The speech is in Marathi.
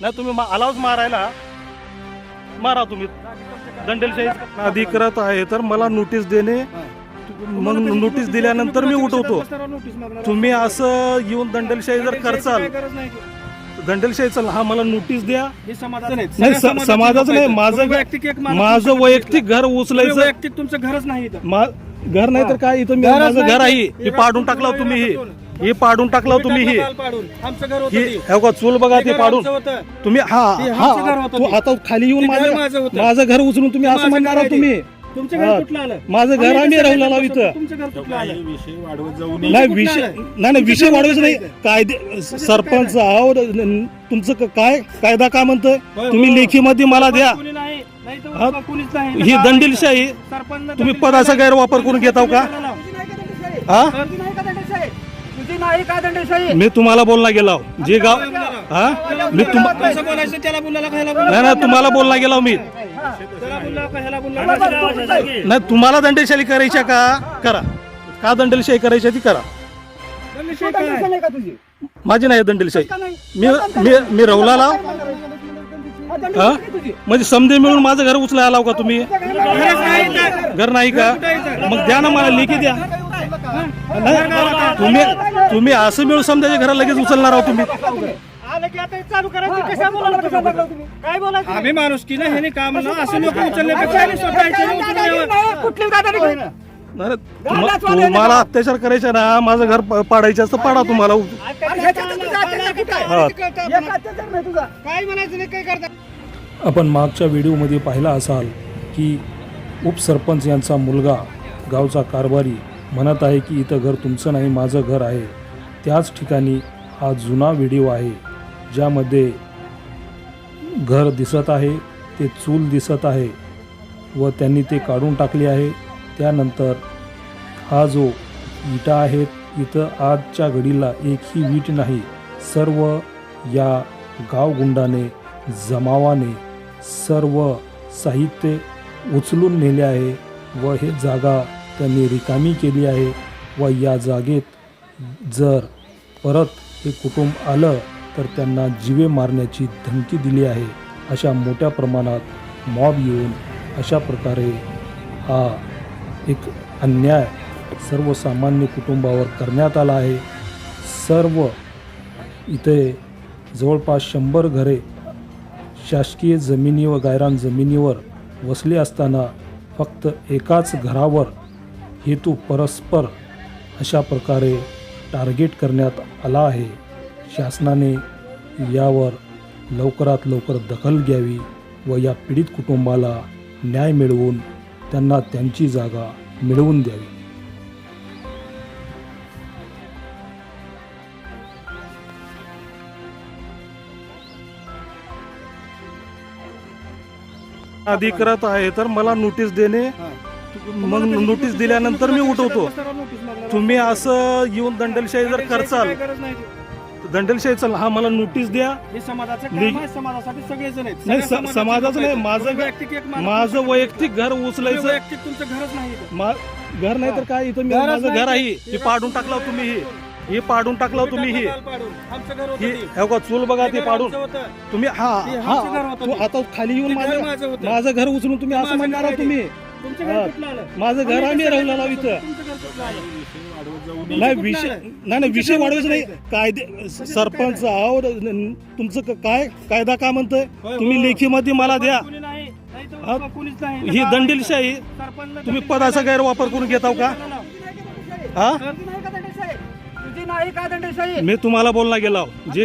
नाही तुम्ही आलाच मारायला मारा तुम्ही. दंडेलशाही अधिकृत आहे तर मला नोटीस देणे मग नोटीस दिल्यानंतर मी उठवतो. तुम्ही असं येऊन दंडेलशाही जर करचाल दंडेलशाही चल हा मला नोटीस द्या. हे समाजाचं नाही समाजाचं नाही. माझं- माझं वैयक्तिक घर उचलायचं वैयक्तिक तुमचं घरच नाही घर नाही तर काय? इथं माझं घर ते. आहे. हे पाडून टाकलं तुम्ही हे. हे पाडून टाकलं तुम्ही हे. टाकलं पाडून. आमचं घर होतं हे ते. हे बघा चूल बघा ते ते घर पाडून. आमचं होतं. तुम्ही हा ते हा आमचं घर होतं तू ते. आता खाली येऊन ते घर माझं माझं होतं. माझं घर उचलून तुम्ही असं माझं म्हणणार घर आहात आहे. तुम्ही. तुमचं हा. घर कुठलं आलं? माझं घर आम्ही राहुल्याला सगळे इथं. तुमचं घर कुठलं आलं? विषय वाढवत जाऊ नये तुमचं नाही कुठलं विषय? नाही नाही विषय वाढवायचं नाही. कायदे सरपंच आहो तुमचं क- काय कायदा काय म्हणतोय? होय, तुम्ही हो. लेखीमध्ये मला द्या. कोणी नाही. नाही तर हा. कोणीच नाही. ही दंडीलशाही. सरपंच तुम्ही पदाचा गैरवापर करून घेताव का? हा? मी तुम्हाला बोलला गेला जे गाव हा? मी तुम कसं बोलायचं त्याला बोलायला का ह्याला नाही नाही तुम्हाला बोलला गेला मी. त्याला बोलला का ह्याला बोलला नाही तुम्हाला दंडेशाही करायच्या का? करा. का दंडेलशाही करायची ती करा? माझी नाही दंडेलशाही मी मी मी रवलाला हा? म्हणजे समजे मिळून माझं घर उचलायला लाव का तुम्ही. घर नाही का? मग द्या ना मला लेखी द्या. तुम्ही तुम्ही असं मिळून समजायच्या घराला लगेच उचलणार आहोत तुम्ही. आम्ही माणूस की ना ह्याने काम ना असं लोक उचलण्यापेक्षा ह्याने स्वतः इथे उचलून यावं. नाही, तुम- तुम्हाला अत्याचार करायचा ना माझं घर प- पाडायचं असतं पाडा तुम्हाला. हा. काय म्हणायचं नाही काय करता? आपण मागच्या व्हिडिओमध्ये पाहिला असाल की उपसरपंच यांचा मुलगा गावचा कारभारी म्हणत आहे की इथं घर तुमचं नाही माझं घर आहे. त्याच ठिकाणी हा जुना व्हिडिओ आहे ज्यामध्ये घर दिसत आहे ते चूल दिसत आहे व त्यांनी ते काढून टाकले आहे. त्यानंतर हा जो विटा आहेत इथं आजच्या घडीला एकही वीट नाही. सर्व या गावगुंडाने जमावाने सर्व साहित्य उचलून नेले आहे व हे जागा त्यांनी रिकामी केली आहे. व या जागेत जर परत हे कुटुंब आलं तर त्यांना जीवे मारण्याची धमकी दिली आहे. अशा मोठ्या प्रमाणात मॉब येऊन अशा प्रकारे हा एक अन्याय सर्वसामान्य कुटुंबावर करण्यात आला आहे. सर्व इथे जवळपास शंभर घरे शासकीय जमिनी व गायरान जमिनीवर वसली असताना फक्त एकाच घरावर हेतू परस्पर अशा प्रकारे टार्गेट करण्यात आला आहे. शासनाने यावर लवकरात लवकर दखल घ्यावी व या पीडित कुटुंबाला न्याय मिळवून त्यांना त्यांची जागा मिळवून द्यावी. अधिकृत आहे तर मला नोटीस देणे मग नोटीस दिल्यानंतर मी उठवतो. तुम्ही असं येऊन दंडेलशाही जर करचाल. दंडेलशाही चल हा मला नोटीस द्या. नाही, समाजाचं नाही. माझं माझं वैयक्तिक घर उचलायचं घर नाही तर काय इथं माझं घर. आहे. हे पाडून टाकलं तुम्ही हे. हे पाडून टाकलं तुम्ही हे. हे बघा चूल बघा ते पाडून. तुम्ही हा हा. आता खाली येऊन माझं माझं घर उचलून तुम्ही असं म्हणणार. तुम्ही. तुमचं. घर कुठलं आलं? माझं घर आम्ही राहुल्याला सगळे इथं. तुमचं घर कुठलं आलं? वाढवत जाऊ नाही विषय? नाही नाही विषय वाढवायचं नाही. कायदे सरपंच आहो तुमचं क- काय कायदा काय म्हणतोय? होय, तुम्ही. लेखीमध्ये मला द्या. कोणी नाही नाही तर हा. कोणीच नाही. ही दंडीलशाही. सरपंच तुम्ही पदाचा गैरवापर करून घेताव का? हा? तुझी नाही का दंडेशाही तुझी नाही का दंडेशाही मी तुम्हाला बोलला गेला जे